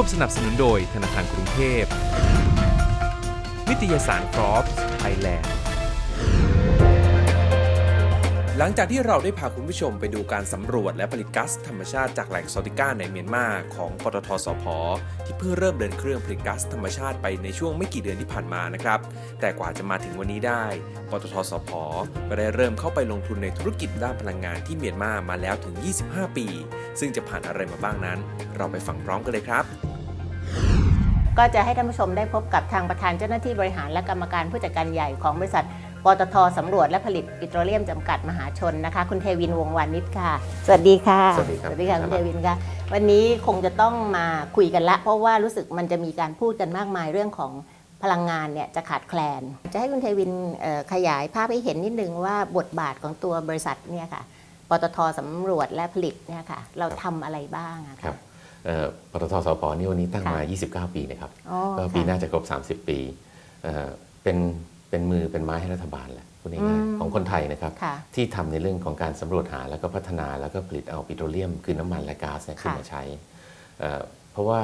ร่วมสนับสนุนโดยธนาคารกรุงเทพ นิตยสารฟรอปไทยแลนด์ หลังจากที่เราได้พาคุณผู้ชมไปดูการสำรวจและผลิตก๊าซธรรมชาติจากแหล่งซอติก้าในเมียนมาของปตทสพที่เพิ่งเริ่มเดินเครื่องผลิตก๊าซธรรมชาติไปในช่วงไม่กี่เดือนที่ผ่านมานะครับ แต่กว่าจะมาถึงวันนี้ได้ ปตทสพก็ได้เริ่มเข้าไปลงทุนในธุรกิจด้านพลังงานที่เมียนมามาแล้วถึง 25 ปี ซึ่งจะผ่านอะไรมาบ้างนั้น เราไปฟังพร้อมกันเลยครับ ก็จะให้ท่านผู้ชมได้พบกับทางประธานเจ้าหน้าที่บริหารและกรรมการผู้จัดการใหญ่ของบริษัทปตทสำรวจและผลิตปิโตรเลียมจำกัดมหาชนนะคะ คุณเทวินวงวานิชค่ะ สวัสดีค่ะสวัสดีครับสวัสดีค่ะคุณเทวินค่ะ วันนี้คงจะต้องมาคุยกันละ เพราะว่ารู้สึกมันจะมีการพูดกันมากมายเรื่องของพลังงานเนี่ยจะขาดแคลน จะให้คุณเทวินขยายภาพให้เห็นนิดนึงว่าบทบาทของตัวบริษัทเนี่ยค่ะปตทสำรวจและผลิตเนี่ยค่ะ เราทำอะไรบ้างอะะครับเอ่อ ปตทสปนี่วันนี้ตั้งมาค่ะ29 ปีนะครับอ๋อก็ค่ะปีหน้าจะครบ 30 ปีเอ่อเป็นเป็นมือเป็นไม้ให้รัฐบาลแหละพูดง่ายอืมๆของคนไทยนะครับค่ะที่ทำในเรื่องของการสำรวจหาแล้วก็พัฒนาแล้วก็ผลิตเอาปิโตรเลียม คือน้ำมันและก๊าซเนี่ยขึ้นมาใช้เอ่อเพราะว่า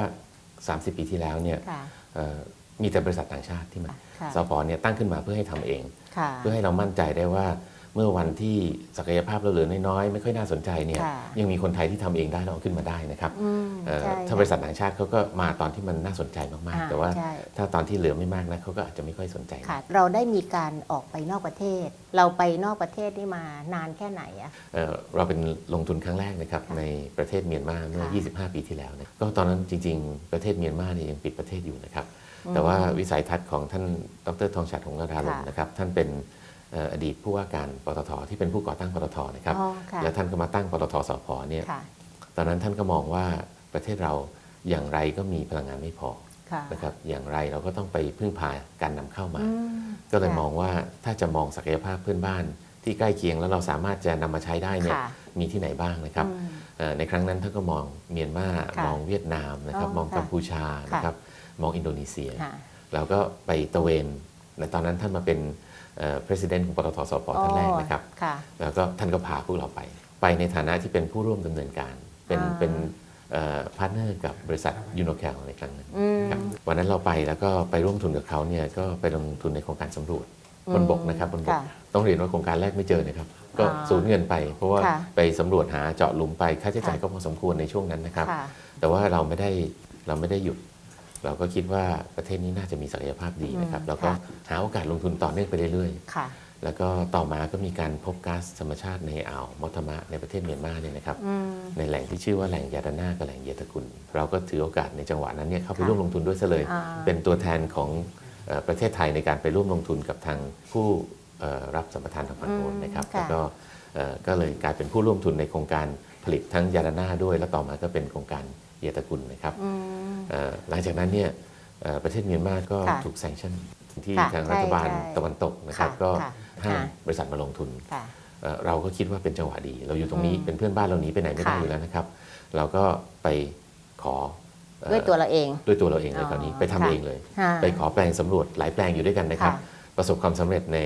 30 ปีที่แล้วเนี่ยค่ะเอ่อมีแต่บริษัทต่างชาติที่มาค่ะสปเนี่ยตั้งขึ้นมาเพื่อให้ทำเองค่ะเพื่อให้เรามั่นใจได้ว่า เมื่อวันที่ศักยภาพเราเหลือน้อยๆไม่ค่อยน่าสนใจเนี่ยค่ะยังมีคนไทยที่ทำเองได้แล้วเอาขึ้นมาได้นะครับอืมเอ่อใช่ถ้าบริษัทต่างชาติเขาก็มาตอนที่มันน่าสนใจมากอ่าๆแต่ว่าใช่ถ้าตอนที่เหลือไม่มากนะเขาก็อาจจะไม่ค่อยสนใจค่ะเราได้มีการออกไปนอกประเทศ เราไปนอกประเทศนี่มานานแค่ไหนอะเอ่อเราเป็นลงทุนครั้งแรกนะครับค่ะในประเทศเมียนมาเมื่อค่ะ25 ปีที่แล้วนะก็ตอนนั้นจริง ๆ ประเทศเมียนมาเนี่ยยังปิดประเทศอยู่นะครับอืมแต่ว่าวิสัยทัศน์ของท่านดรทองฉัตรหงส์นราลมค่ะนะครับท่านเป็นเอ่ออดีตผู้ว่าการปตทที่เป็นผู้ก่อตั้งปตทนะครับอ๋อค่ะแล้วท่านก็มาตั้งปตทสพเนี่ยค่ะตอนนั้นท่านก็มองว่าประเทศเราอย่างไรก็มีพลังงานไม่พอค่ะนะครับอย่างไรเราก็ต้องไปพึ่งพาการนำเข้ามาอืมก็เลยค่ะมองว่าถ้าจะมองศักยภาพเพื่อนบ้าน ที่ใกล้เคียงแล้วเราสามารถจะนำมาใช้ได้เนี่ยค่ะมีที่ไหนบ้างนะครับอืมเอ่อในครั้งนั้นท่านก็มองเมียนมาค่ะมองเวียดนามนะครับอ๋อมองค่ะกัมพูชาค่ะนะครับมองอินโดนีเซียค่ะแล้วก็ไปตระเวนในตอนนั้นท่านมาเป็น เอ่อ president ของปตทสปท่านแรกนะครับค่ะแล้วก็ท่านก็พาพวกเราไป ไปในฐานะที่เป็นผู้ร่วมดำเนินการ เป็นอ่าเป็นพาร์ทเนอร์กับบริษัทยูโนแคลในครั้งนั้นอืมครับวันนั้นเราไปแล้วก็ไปร่วมทุนกับเขาเนี่ยก็ไปลงทุนในโครงการสำรวจบนบกนะครับบนบกค่ะต้องเรียนว่าโครงการแรกไม่เจอนะครับ ก็อ่าสูญเงินไป เพราะว่าค่ะไปสำรวจหาเจาะหลุมไปค่าใช้จ่ายค่ะก็พอสมควรในช่วงนั้นนะครับค่ะแต่ว่าเราไม่ได้เราไม่ได้หยุด เราก็คิดว่าประเทศนี้น่าจะมีศักยภาพดีนะครับอืมแล้วก็ค่ะหาโอกาสลงทุนต่อเนื่องไปเรื่อยๆค่ะแล้วก็ต่อมาก็มีการพบก๊าซธรรมชาติในอ่าวมอตมะในประเทศเมียนมาเนี่ยนะครับอืมในแหล่งที่ชื่อว่าแหล่งยาดาน่ากับแหล่งเยตะกุลเราก็ถือโอกาสในจังหวะนั้นเนี่ยเข้าไปค่ะร่วมลงทุนด้วยซะเลยอ่าเป็นตัวแทนของเอ่อประเทศไทยในการไปร่วมลงทุนกับทางผู้เอ่อรับสัมปทานทางฝั่งโน้นนะครับค่ะแล้วก็เอ่อก็เลยกลายเป็นผู้ร่วมทุนในโครงการผลิตทั้งยาดาน่าด้วย แล้วต่อมาก็เป็นโครงการเยตะกุลนะครับอืมเอ่อหลังจากนั้นเนี่ยเอ่อประเทศเมียนมาก็ค่ะถูกแซงชั่นที่ค่ะทางรัฐบาลใช่ใช่ตะวันตกนะครับค่ะก็ค่ะห้ามค่ะบริษัทมาลงทุนค่ะเอ่อเราก็คิดว่าเป็นจังหวะดี เราอยู่ตรงนี้อืมเป็นเพื่อนบ้านเราหนีไปไหนไม่ได้ค่ะอยู่แล้วนะครับ เราก็ไปขอเอ่อด้วยตัวเราเอง ด้วยตัวเราเองเลยอ๋อคราวนี้ไปทำค่ะเองเลยค่ะไปขอแปลงสำรวจหลายแปลงอยู่ด้วยกันนะครับค่ะประสบความสำเร็จใน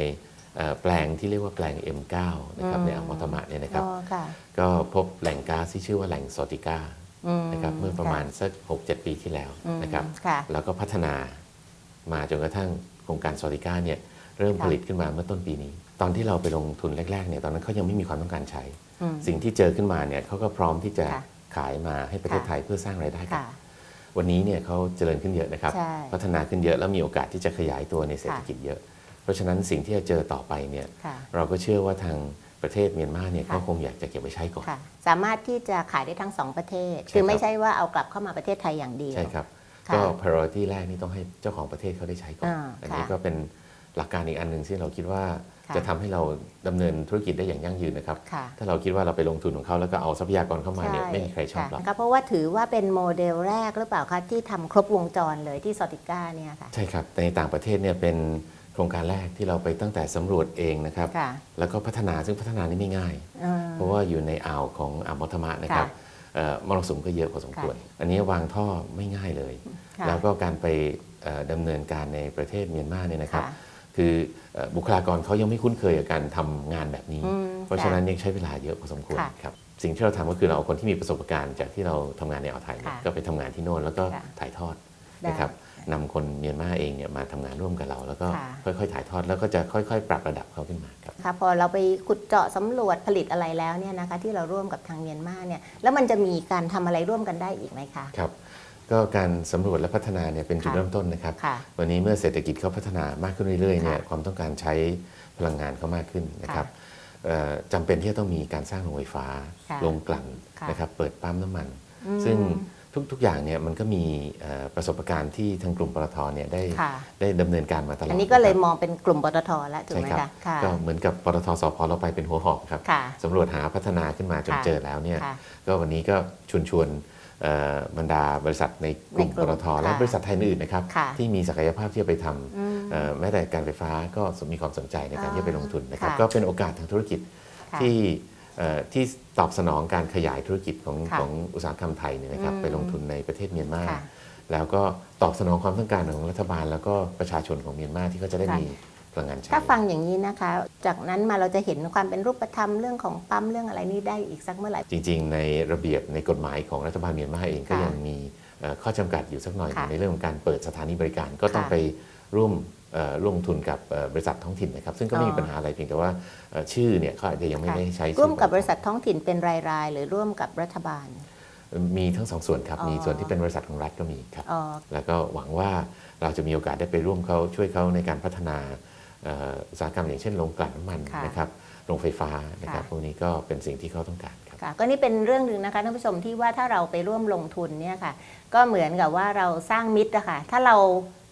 เอ่อแปลงที่เรียกว่าแปลง M9 นะครับอืมในอ่าวมอตมะเนี่ยนะครับอ๋อค่ะก็พบแหล่งก๊าซที่ชื่อว่าแหล่งซอติก้าอืม นะครับเมื่อประมาณสัก 6-7 ปีที่แล้วอืมนะครับค่ะแล้วก็พัฒนามาจนกระทั่งโครงการซอติก้าเนี่ยเริ่มค่ะผลิตขึ้นมาเมื่อต้นปีนี้ ตอนที่เราไปลงทุนแรกๆเนี่ยตอนนั้นเขายังไม่มีความต้องการใช้อืมสิ่งที่เจอขึ้นมาเนี่ยเขาก็พร้อมที่จะค่ะขายมาให้ประเทศค่ะไทยเพื่อสร้างรายได้กันค่ะวันนี้เนี่ยเขาเจริญขึ้นเยอะนะครับใช่พัฒนาขึ้นเยอะแล้วมีโอกาสที่จะขยายตัวในเศรษฐกิจเยอะ เพราะฉะนั้นสิ่งที่จะเจอต่อไปเนี่ยค่ะเราก็เชื่อว่าทาง ประเทศเมียนมาเนี่ยค่ะเขาคงอยากจะเก็บไว้ใช้ก่อนค่ะสามารถที่จะขายได้ทั้งสองประเทศใช่คือคไม่รับใช่ว่าเอากลับเข้ามาประเทศไทยอย่างเดียว ใช่ครับค่ะก็ priority แรกนี่ต้องให้เจ้าของประเทศเขาได้ใช้ก่อนอ่าอันนี้ค่ะก็เป็นหลักการอีกอันหนึ่งที่เราคิดว่าค่ะจะทำให้เราดำเนินธุรกิจได้อย่างยั่งยืนนะครับค่ะถ้าเราคิดว่าเราไปลงทุนของเขาแล้วก็เอาทรัพยากรเข้ามาเนี่ยไม่มีใครชอบหรอกค่ะเพราะว่าถือว่าเป็นโมเดลแรกหรือเปล่าคะที่ทำครบวงจรเลยที่ซอติก้าเนี่ยค่ะ ใช่ครับแต่ในต่างประเทศเนี่ยเป็นโครงการแรกที่เราไปตั้งแต่สำรวจเองนะครับค่ะแล้วก็พัฒนาซึ่งพัฒนานี่ไม่ง่ายอืมเพราะว่าอยู่ในอ่าวของอ่าวมอตมะนะครับค่ะเอ่อมรสุมก็เยอะพอสมควร อันนี้วางท่อไม่ง่ายเลยค่ะแล้วก็การไปเอ่อดำเนินการในประเทศเมียนมาเนี่ยนะครับค่ะคือเอ่อบุคลากรเขายังไม่คุ้นเคยกับการทำงานแบบนี้อืมเพราะฉะนั้นยังใช้เวลาเยอะพอสมควรค่ะครับสิ่งที่เราทำก็คือเราเอาคนที่มีประสบการณ์จากที่เราทำงานในอ่าวไทยเนี่ยค่ะก็ไปทำงานที่โน่นแล้วก็ค่ะถ่ายทอดได้นะครับ นำคนเมียนมาเองเนี่ยมาทำงานร่วมกับเรา แล้วก็ค่ะค่อยๆ ถ่ายทอดแล้วก็จะค่อย ๆ ปรับระดับเขาขึ้นมาครับค่ะพอเราไปขุดเจาะสำรวจผลิตอะไรแล้วเนี่ยนะคะที่เราร่วมกับทางเมียนมาเนี่ยแล้วมันจะมีการทำอะไรร่วมกันได้อีกไหมคะครับก็การสำรวจและพัฒนาเนี่ยเป็นจุดค่ะเริ่มต้นนะครับค่ะวันนี้เมื่อเศรษฐกิจเขาพัฒนามากขึ้นเรื่อยๆเนี่ยค่ะความต้องการใช้พลังงานเขามากขึ้นนะครับค่ะเอ่อจำเป็นที่จะต้องมีการสร้างโรงไฟฟ้าค่ะโรงกลั่นค่ะนะครับ เปิดปั๊มน้ำมันอืมซึ่ง ทุกทุกอย่างเนี่ยมันก็มีเอ่อประสบการณ์ที่ทางกลุ่มปตทเนี่ยได้ค่ะได้ดำเนินการมาตลอด อันนี้ก็เลยะมองเป็นกลุ่มปตทแล้วถูกใช่ไหมครับคะค่ะก็เหมือนกับปตทสพเราไปเป็นหัวหอกครับค่ะสำรวจหาพัฒนาขึ้นมาจนค่ะเจอแล้วเนี่ยค่ะก็วันนี้ก็ชวนชวนเอ่อบรรดาบริษัทในกลุ่มในกปลุ่มตทและค่ะบริษัทไทยอื่นๆนะครับค่ะที่มีศักยภาพที่จะไปทำอืมเอ่อแม้แต่การไฟฟ้าก็มีความสนใจในการอ่าที่จะไปลงทุนนะครับค่ะก็เป็นโอกาสทางธุรกิจค่ะที่เอ่อ ที่ตอบสนองการขยายธุรกิจของค่ะของอุตสาหกรรมไทยเนี่ยนะครับอืมไปลงทุนในประเทศเมียนมาค่ะแล้วก็ตอบสนองความต้องการของรัฐบาล แล้วก็ประชาชนของเมียนมาที่เขาจะได้ค่ะมีพลังงานใช้ถ้าฟังอย่างนี้นะคะ จากนั้นมาเราจะเห็นความเป็นรูปธรรมเรื่องของปั๊มเรื่องอะไรนี่ได้อีกสักเมื่อไหร่ จริง ๆ ในระเบียบในกฎหมายของรัฐบาลเมียนมาเองก็ค่ะยังมีเอ่อข้อจำกัดอยู่สักหน่อยค่ะในเรื่องของการเปิดสถานีบริการก็ต้องค่ะไปร่วมเอ่อร่วม ลงทุนกับเอ่อบริษัทท้องถิ่นนะครับ ซึ่งก็ไม่มีอ๋อปัญหาอะไรเพียงแต่ว่าเอ่อชื่อเนี่ยเขาอาจจะยังไม่ค่ะได้ใช้ร่วมกับชื่อบริษัทท้องถิ่นเป็นรายๆ หรือร่วมกับรัฐบาล มีทั้งสองส่วนครับอ๋อมีส่วนที่เป็นบริษัทของรัฐก็มีครับอ๋อแล้วก็หวังว่าเราจะมีโอกาสได้ไปร่วมเขาช่วยเขาในการพัฒนาเอ่ออุตสาหกรรมอย่างเช่นโรงกลั่นน้ำมันค่ะนะครับโรงไฟฟ้านะครับค่ะพวกนี้ก็เป็นสิ่งที่เขาต้องการครับค่ะก็นี่เป็นเรื่องหนึ่งนะคะท่านผู้ชมที่ว่าถ้าเราไปร่วมลงทุนเนี่ยค่ะก็เหมือนกับว่าเราสร้างมิตรอะค่ะถ้าเรา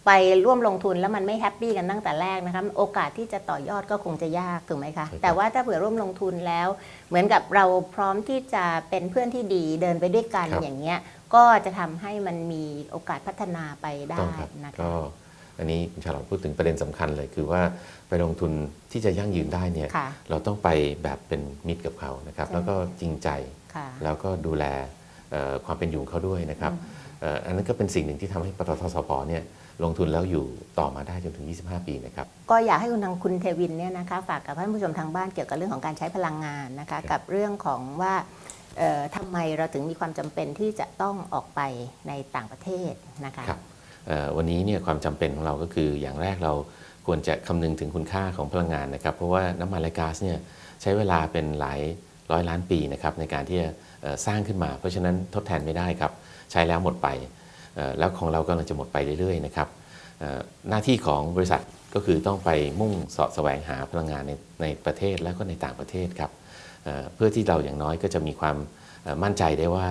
ไปร่วมลงทุนแล้วมันไม่แฮปปี้กันตั้งแต่แรกนะคะโอกาสที่จะต่อยอดก็คงจะยากถูกไหมคะใช่ครับแต่ว่าถ้าเผื่อร่วมลงทุนแล้ว เหมือนกับเราพร้อมที่จะเป็นเพื่อนที่ดีเดินไปด้วยกันครับอย่างเงี้ยก็จะทำให้มันมีโอกาสพัฒนาไปได้ต้องครับนะคะก็อันนี้คุณชาลอตพูดถึงประเด็นสำคัญเลยคือว่าไปลงทุนที่จะยั่งยืนได้เนี่ยค่ะเราต้องไปแบบเป็นมิตรกับเขานะครับใช่แล้วก็จริงใจค่ะแล้วก็ดูแลเอ่อความเป็นอยู่ของเขาด้วยนะครับเอ่ออันนั้นก็เป็นสิ่งหนึ่งที่ทำให้ปตทสพเนี่ย ลงทุนแล้วอยู่ต่อมาได้จนถึง 25 ปีนะครับ ก็อยากให้คุณทางคุณเทวินเนี่ยนะคะฝากกับท่านผู้ชมทางบ้านเกี่ยวกับเรื่องของการใช้พลังงานนะคะ กับเรื่องของว่าเอ่อทำไมเราถึงมีความจำเป็นที่จะต้องออกไปในต่างประเทศนะคะครับเอ่อวันนี้เนี่ยความจำเป็นของเราก็คืออย่างแรกเราควรจะคำนึงถึงคุณค่าของพลังงานนะครับ เพราะว่าน้ำมันและก๊าซเนี่ยใช้เวลาเป็นหลายร้อยล้านปีนะครับในการที่จะเอ่อสร้างขึ้นมา เพราะฉะนั้นทดแทนไม่ได้ครับ ใช้แล้วหมดไปเอ่อ แล้วของเรากำลังจะหมดไปเรื่อยๆนะครับหน้าที่ของบริษัทก็คือต้องไปมุ่งเสาะแสวงหาพลังงานในในประเทศแล้วก็ในต่างประเทศครับเเพื่อที่เราอย่างน้อยก็จะมีความมั่นใจได้ว่า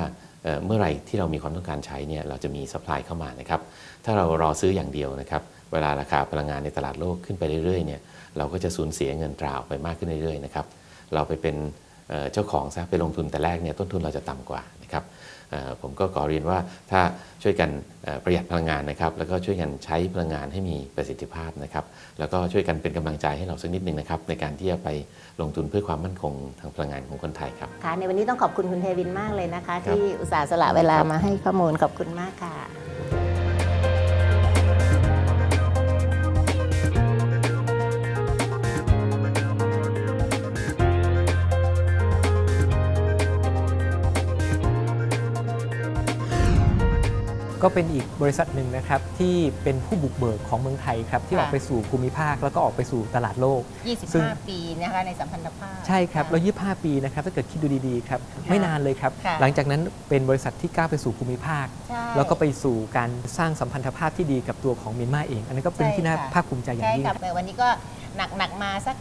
เมื่อไหร่ที่เรามีความต้องการใช้เนี่ยเราจะมีสป라이เข้ามานะครับถ้าเรารอซื้ออย่างเดียวนะครับเวลาราคาพลังงานในตลาดโลกขึ้นไปเรื่อยๆเนี่ยเราก็จะสูญเสียเงินตราออกไปมากขึ้นเรื่อยๆนะครับเราไปเป็นเอ่อเจ้าของซะไปลงทุนแต่แรกเนี่ยต้นทุนเราจะต่ำกว่า นะครับเอ่อผมก็ขอเรียนว่าถ้าช่วยกันเอ่อประหยัดพลังงานนะครับ แล้วก็ช่วยกันใช้พลังงานให้มีประสิทธิภาพนะครับ แล้วก็ช่วยกันเป็นกำลังใจให้เราสักนิดหนึ่งนะครับ ในการที่จะไปลงทุนเพื่อความมั่นคงทางพลังงานของคนไทยครับค่ะในวันนี้ต้องขอบคุณคุณเทวินมากเลยนะคะครับที่อุตส่าห์สละเวลาครับมาให้ข้อมูลขอบคุณมากค่ะ ก็เป็นอีกบริษัทหนึ่งนะครับที่เป็นผู้บุกเบิกของเมืองไทยครับที่ออกไปสู่ภูมิภาคแล้วก็ออกไปสู่ตลาดโลกซึ่ง25 ปีนะคะในสัมพันธภาพ ใช่ครับแล้ว25 ปีนะครับถ้าเกิดคิดดูดีๆครับไม่นานเลยครับค่ะหลังจากนั้นเป็นบริษัทที่ก้าวไปสู่ภูมิภาคใช่แล้วก็ไปสู่การสร้างสัมพันธภาพที่ดีกับตัวของเมียนมาเอง อันนั้นก็เป็นใช่ที่น่าค่ะภาคภูมิใจอย่างใช่ยิ่งครับแต่วันนี้ก็หนักหนักๆมาสัก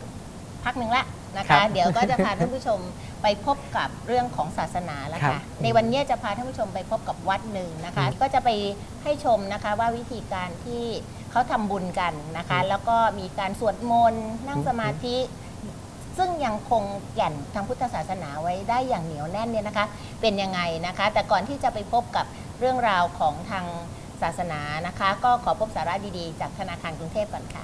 พักหนึ่งละ นะครัคะ บเดี๋ยวก็จะพาท่านผู้ชมไปพบกับเรื่องของศาสนาแล้วครัค่ะบในวันนี้จะพาท่านผู้ชมไปพบกับวัดหนึ่งนะคะก็จะไปให้ชมนะคะว่าวิธีการที่เขาทำบุญกันนะคะ แล้วก็มีการสวดมนต์นั่งสมาธิ ซึ่งยังคงแก่นทางพุทธศาสนาไว้ได้อย่างเหนียวแน่นเนี่ยนะคะ เป็นยังไงนะคะ แต่ก่อนที่จะไปพบกับเรื่องราวของทางศาสนานะคะ ก็ขอพบสาระดีๆ จากธนาคารกรุงเทพก่อนค่ะ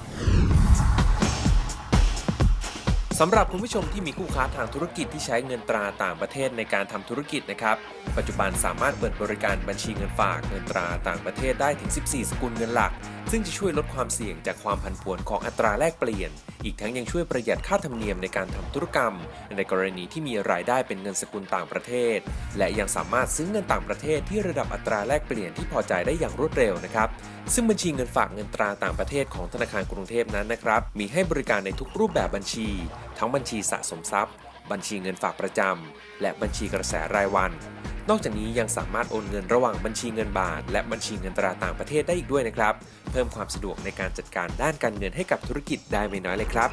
สำหรับคุณผู้ชมที่มีคู่ค้าทางธุรกิจที่ใช้เงินตราต่างประเทศในการทำธุรกิจนะครับ ปัจจุบันสามารถเปิดบริการบัญชีเงินฝากเงินตราต่างประเทศได้ถึง 14 สกุลเงินหลัก ซึ่งจะช่วยลดความเสี่ยงจากความผันผวนของอัตราแลกเปลี่ยน อีกทั้งยังช่วยประหยัดค่าธรรมเนียมในการทำธุรกรรม ในกรณีที่มีรายได้เป็นเงินสกุลต่างประเทศ และยังสามารถซื้อเงินต่างประเทศที่ระดับอัตราแลกเปลี่ยนที่พอใจได้อย่างรวดเร็วนะครับซึ่งบัญชีเงินฝากเงินตราต่างประเทศของธนาคารกรุงเทพนั้นนะครับ มีให้บริการในทุกรูปแบบบัญชี ทั้งบัญชีสะสมทรัพย์ บัญชีเงินฝากประจำ และบัญชีกระแสรายวัน นอกจากนี้ยังสามารถโอนเงินระหว่างบัญชีเงินบาท และบัญชีเงินตราต่างประเทศได้อีกด้วยนะครับ เพิ่มความสะดวกในการจัดการด้านการเงินให้กับธุรกิจได้ไม่น้อยเลยครับ